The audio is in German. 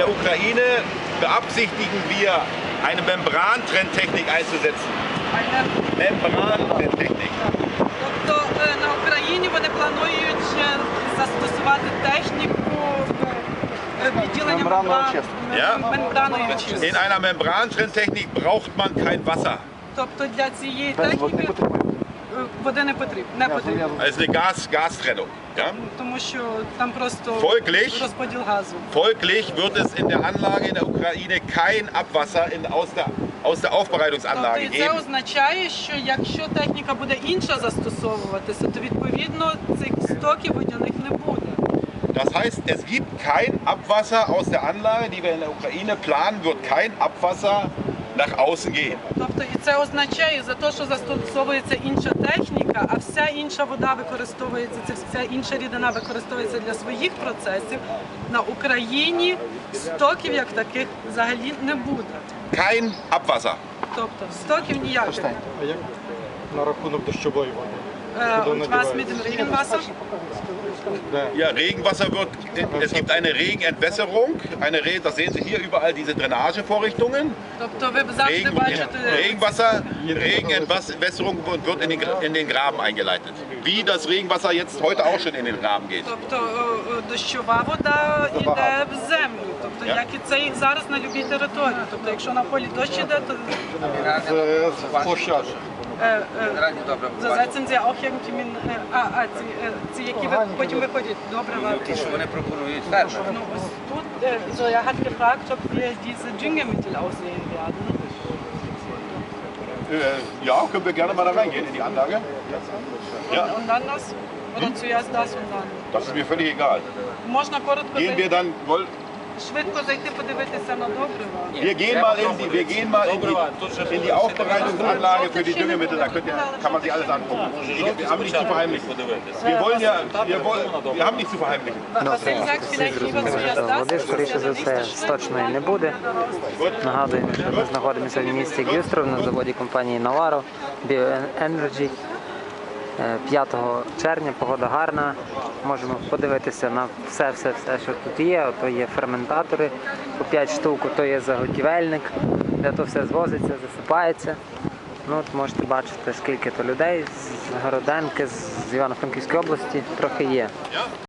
der Ukraine beabsichtigen wir, eine Membrantrenntechnik einzusetzen. Membrantrenntechnik. Тобто е, на Україні вони планують е, застосувати техніку е, відділення Мембранного мембран- очистки. Ja. мембранної очистки. In einer Membrantrenntechnik braucht man kein Wasser. Тобто для цієї Без води не техніки потрібно. е, води не потрібно, не потрібно. Also eine Gas Gastrennung. Ja? Тому що там просто Folglich- розподіл газу. Folglich wird es in der Anlage in der Ukraine kein Abwasser in, aus, der, aus der Тобто Aufbereitungsanlage і це geben. означає, що якщо техніка буде інша застосовуватися, то відповідно цих стоків водяних не буде. Das heißt, es gibt kein Abwasser aus der Anlage, die wir in der Ukraine planen, wird kein Abwasser nach außen gehen. Тобто і це означає за те, що застосовується інша техніка, а вся інша вода використовується, це вся інша рідина використовується для своїх процесів. На Україні стоків як таких взагалі не буде. Kein Abwasser. Тобто стоків ніяких. А як на рахунок дощової води? Е, Куди от вас надівається? mit dem Regenwasser. Ja, Regenwasser wird, es gibt eine Regenentwässerung, eine, Re- das sehen Sie hier überall diese Drainagevorrichtungen. Тобто ви завжди Regen, бачите Regenwasser, Regenentwässerung wird in den, Gra- in den Graben eingeleitet. Wie das Regenwasser jetzt heute auch schon in den Graben geht. Тобто е, е, дощова вода йде в землю, тобто Я- як і це і зараз на любій території. Тобто, якщо на полі дощ іде, то З, з площадок. е, е, за зайцем це auch irgendwie min, е, а, а ці, е, ці, які ви потім виходять добре Ті, що вони пропонують фермерам. Ну, ось тут, е, so, er hat gefragt, ob wir diese Düngemittel aussehen werden. Äh, ja, können wir gerne mal da reingehen in die Anlage. Ja, Und dann das? Oder zuerst das und dann? das ist mir völlig egal. Можна коротко Gehen wir зайти, dann, woll- швидко зайти подивитися на добрива. wir gehen mal in die, wir gehen mal in die, in die Aufbereitungsanlage für die Düngemittel. Da könnt ihr, kann man sich alles angucken. Wir haben nichts zu verheimlichen. Wir wollen ja, wir, wollen, wir haben nichts zu verheimlichen. Василь sagt, vielleicht lieber zuerst das. Води, скоріше за все, сточної не буде. Нагадуємо, що ми знаходимося в місті Гюстров на заводі компанії Navarro Bioenergy. Е, 5 червня погода гарна. Можемо подивитися на все, все, все, що тут є. Ото є ферментатори по 5 штук, то є заготівельник, де то все звозиться, засипається. Ну, от можете бачити, скільки то людей з Городенки, з Івано-Франківської області трохи є.